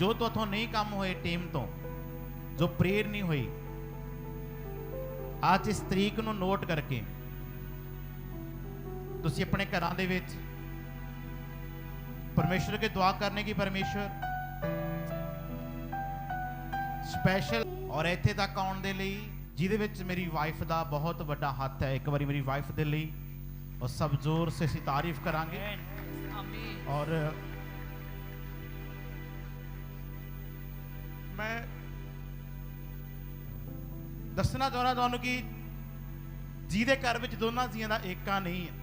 ਜੋ ਤੁਹਾਥੋਂ ਨਹੀਂ ਕੰਮ ਹੋਏ ਟੀਮ ਤੋਂ ਜੋ ਪ੍ਰੇਰ ਨਹੀਂ ਹੋਈ ਅੱਜ ਇਸ ਤਰੀਕ ਨੂੰ ਨੋਟ ਕਰਕੇ ਤੁਸੀਂ ਆਪਣੇ ਘਰਾਂ ਦੇ ਵਿੱਚ परमेश्वर के दुआ करने की परमेश्वर ਸਪੈਸ਼ਲ ਔਰ ਇੱਥੇ ਤੱਕ ਆਉਣ ਦੇ ਲਈ ਜਿਹਦੇ ਵਿੱਚ ਮੇਰੀ ਵਾਈਫ ਦਾ ਬਹੁਤ ਵੱਡਾ ਹੱਥ ਹੈ ਇੱਕ ਵਾਰੀ ਮੇਰੀ ਵਾਈਫ ਦੇ ਲਈ ਔਰ ਸਭ ਜ਼ੋਰ ਸੇ ਅਸੀਂ ਤਾਰੀਫ ਕਰਾਂਗੇ Amen. ਔਰ ਮੈਂ ਦੱਸਣਾ ਚਾਹੁੰਦਾ ਤੁਹਾਨੂੰ ਕਿ ਜਿਹਦੇ ਘਰ ਵਿੱਚ ਦੋਨਾਂ ਜੀਆਂ ਦਾ ਏਕਾ ਨਹੀਂ ਹੈ।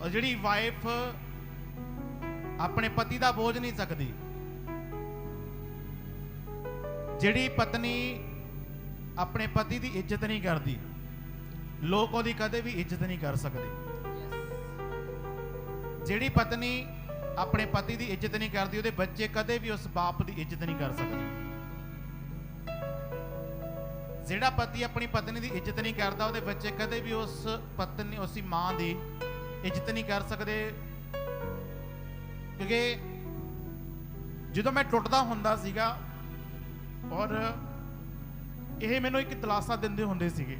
ਔਰ ਜਿਹੜੀ ਵਾਈਫ ਆਪਣੇ ਪਤੀ ਦਾ ਬੋਝ ਨਹੀਂ ਸਕਦੀ ਜਿਹੜੀ ਪਤਨੀ ਆਪਣੇ ਪਤੀ ਦੀ ਇੱਜ਼ਤ ਨਹੀਂ ਕਰਦੀ ਲੋਕ ਉਹਦੀ ਕਦੇ ਵੀ ਇੱਜ਼ਤ ਨਹੀਂ ਕਰ ਸਕਦੇ। ਜਿਹੜੀ ਪਤਨੀ ਆਪਣੇ ਪਤੀ ਦੀ ਇੱਜ਼ਤ ਨਹੀਂ ਕਰਦੀ, ਉਹਦੇ ਬੱਚੇ ਕਦੇ ਵੀ ਉਸ ਬਾਪ ਦੀ ਇੱਜ਼ਤ ਨਹੀਂ ਕਰ ਸਕਦੇ। ਜਿਹੜਾ ਪਤੀ ਆਪਣੀ ਪਤਨੀ ਦੀ ਇੱਜ਼ਤ ਨਹੀਂ ਕਰਦਾ, ਉਹਦੇ ਬੱਚੇ ਕਦੇ ਵੀ ਉਸ ਪਤਨੀ ਉਸਦੀ ਮਾਂ ਦੀ ਇੱਜ਼ਤ ਨਹੀਂ ਕਰ ਸਕਦੇ। ਕਿਉਂਕਿ ਜਦੋਂ ਮੈਂ ਟੁੱਟਦਾ ਹੁੰਦਾ ਸੀਗਾ, ਔਰ ਇਹ ਮੈਨੂੰ ਇੱਕ ਤਲਾਸਾ ਦਿੰਦੇ ਹੁੰਦੇ ਸੀਗੇ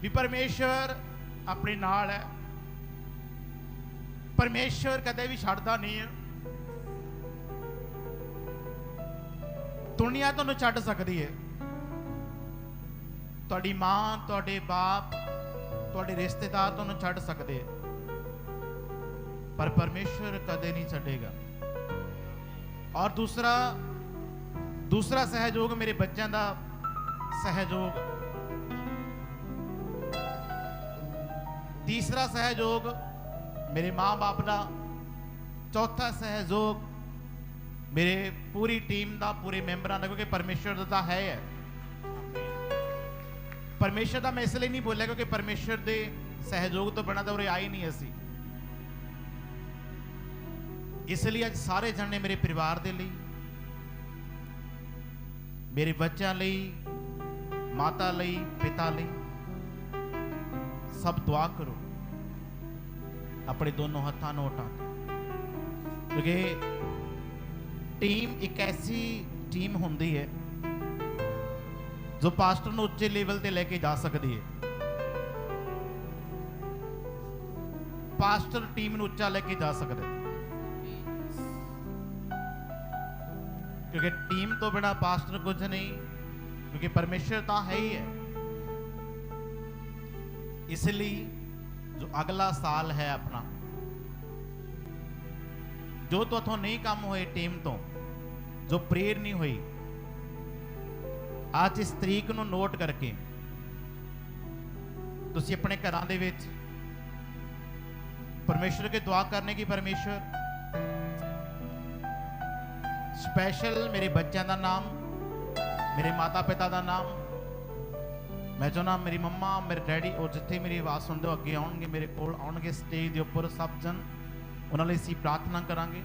ਵੀ ਪਰਮੇਸ਼ਵਰ ਆਪਣੇ ਨਾਲ ਹੈ। ਪਰਮੇਸ਼ਵਰ ਕਦੇ ਵੀ ਛੱਡਦਾ ਨਹੀਂ ਹੈ। ਦੁਨੀਆ ਤੁਹਾਨੂੰ ਛੱਡ ਸਕਦੀ ਹੈ। ਤੁਹਾਡੀ ਮਾਂ, ਤੁਹਾਡੇ ਬਾਪ, ਤੁਹਾਡੇ ਰਿਸ਼ਤੇਦਾਰ ਤੁਹਾਨੂੰ ਛੱਡ ਸਕਦੇ ਹੈ। ਪਰ ਪਰਮੇਸ਼ਵਰ ਕਦੇ ਨਹੀਂ ਛੱਡੇਗਾ। ਔਰ ਦੂਸਰਾ ਦੂਸਰਾ ਸਹਿਯੋਗ ਮੇਰੇ ਬੱਚਿਆਂ ਦਾ ਸਹਿਯੋਗ। ਤੀਸਰਾ ਸਹਿਯੋਗ ਮੇਰੇ ਮਾਂ-ਬਾਪ ਦਾ ਚੌਥਾ ਸਹਿਯੋਗ ਮੇਰੇ ਪੂਰੀ ਟੀਮ ਦਾ, ਪੂਰੇ ਮੈਂਬਰਾਂ ਦਾ, ਕਿਉਂਕਿ ਪਰਮੇਸ਼ਰ ਦਾ ਤਾਂ ਹੈ ਹੈ ਪਰਮੇਸ਼ਰ ਦਾ ਮੈਂ ਇਸ ਲਈ ਨਹੀਂ ਬੋਲਿਆ ਕਿਉਂਕਿ ਪਰਮੇਸ਼ਰ ਦੇ ਸਹਿਯੋਗ ਤੋਂ ਬਿਨਾਂ ਤਾਂ ਉਰੇ ਆਈ ਨਹੀਂ ਅਸੀਂ। ਇਸ ਲਈ ਅੱਜ ਸਾਰੇ ਜਣੇ ਮੇਰੇ ਪਰਿਵਾਰ ਦੇ ਲਈ, ਮੇਰੇ ਬੱਚਿਆਂ ਲਈ, ਮਾਤਾ ਲਈ, ਪਿਤਾ ਲਈ ਸਭ ਦੁਆ ਕਰੋ। ਆਪਣੇ ਦੋਨੋਂ ਹੱਥਾਂ ਨੂੰ ਉਠਾ ਕਿਉਂਕਿ ਟੀਮ ਇੱਕ ਐਸੀ ਟੀਮ ਹੁੰਦੀ ਹੈ ਜੋ ਪਾਸਟਰ ਨੂੰ ਉੱਚੇ ਲੈਵਲ ਤੇ ਲੈ ਕੇ ਜਾ ਸਕਦੀ ਹੈ। ਪਾਸਟਰ ਟੀਮ ਨੂੰ ਉੱਚਾ ਲੈ ਕੇ ਜਾ ਸਕਦਾ ਕਿਉਂਕਿ ਟੀਮ ਤੋਂ ਬਿਨਾ ਪਾਸਟਰ ਕੁਝ ਨਹੀਂ, ਕਿਉਂਕਿ ਪਰਮੇਸ਼ਰ ਤਾਂ ਹੈ ਹੀ ਹੈ। ਇਸ ਲਈ ਜੋ ਅਗਲਾ ਸਾਲ ਹੈ ਆਪਣਾ ਜੋ ਤੁਹਾਥੋਂ ਨਹੀਂ ਕੰਮ ਹੋਏ ਟੀਮ ਤੋਂ ਜੋ ਪ੍ਰੇਰ ਨਹੀਂ ਹੋਈ ਅੱਜ ਇਸ ਤਰੀਕ ਨੂੰ ਨੋਟ ਕਰਕੇ ਤੁਸੀਂ ਆਪਣੇ ਘਰਾਂ ਦੇ ਵਿੱਚ परमेश्वर के दुआ करने की परमेश्वर ਸਪੈਸ਼ਲ ਮੇਰੇ ਬੱਚਿਆਂ ਦਾ ਨਾਮ ਮੇਰੇ ਮਾਤਾ ਪਿਤਾ ਦਾ ਨਾਮ ਮੈਂ ਚਾਹੁੰਦਾ ਮੇਰੀ ਮੰਮਾ, ਮੇਰੇ ਡੈਡੀ ਉਹ ਜਿੱਥੇ ਮੇਰੀ ਆਵਾਜ਼ ਸੁਣਦੇ ਹੋ ਅੱਗੇ ਆਉਣਗੇ, ਮੇਰੇ ਕੋਲ ਆਉਣਗੇ ਸਟੇਜ ਦੇ ਉੱਪਰ ਸਭ ਜਨ ਉਹਨਾਂ ਲਈ ਅਸੀਂ ਪ੍ਰਾਰਥਨਾ ਕਰਾਂਗੇ।